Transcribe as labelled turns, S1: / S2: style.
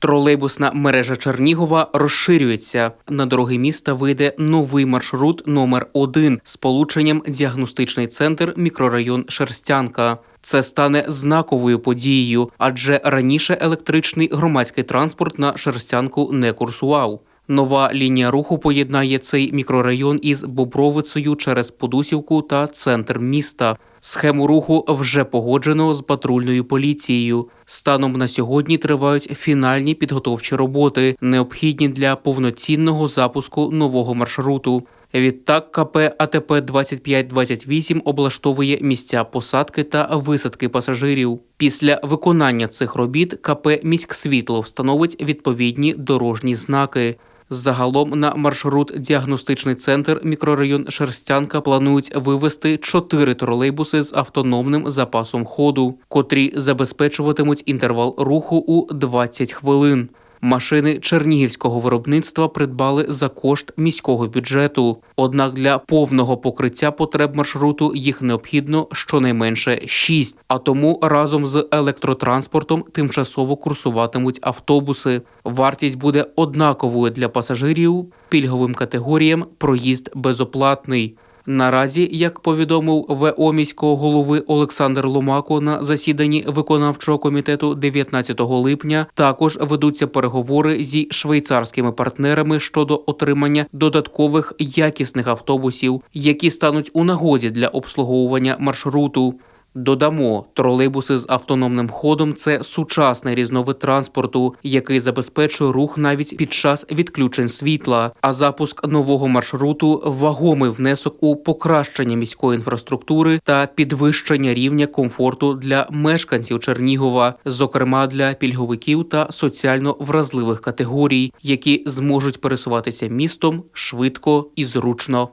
S1: Тролейбусна мережа Чернігова розширюється. На дороги міста вийде новий маршрут номер 1 з полученням діагностичний центр мікрорайон Шерстянка. Це стане знаковою подією, адже раніше електричний громадський транспорт на Шерстянку не курсував. Нова лінія руху поєднає цей мікрорайон із Бобровицею через Подусівку та центр міста. Схему руху вже погоджено з патрульною поліцією. Станом на сьогодні тривають фінальні підготовчі роботи, необхідні для повноцінного запуску нового маршруту. Відтак КП АТП 2528 облаштовує місця посадки та висадки пасажирів. Після виконання цих робіт КП «Міськсвітло» встановить відповідні дорожні знаки. Загалом на маршрут діагностичний центр мікрорайон Шерстянка планують вивести чотири тролейбуси з автономним запасом ходу, котрі забезпечуватимуть інтервал руху у 20 хвилин. Машини чернігівського виробництва придбали за кошт міського бюджету. Однак для повного покриття потреб маршруту їх необхідно щонайменше 6, а тому разом з електротранспортом тимчасово курсуватимуть автобуси. Вартість буде однаковою для пасажирів, пільговим категоріям проїзд безоплатний. Наразі, як повідомив ВО міського голови Олександр Ломако на засіданні виконавчого комітету 19 липня, також ведуться переговори зі швейцарськими партнерами щодо отримання додаткових якісних автобусів, які стануть у нагоді для обслуговування маршруту. Додамо, тролейбуси з автономним ходом це сучасний різновид транспорту, який забезпечує рух навіть під час відключень світла. А запуск нового маршруту вагомий внесок у покращення міської інфраструктури та підвищення рівня комфорту для мешканців Чернігова, зокрема для пільговиків та соціально вразливих категорій, які зможуть пересуватися містом швидко і зручно.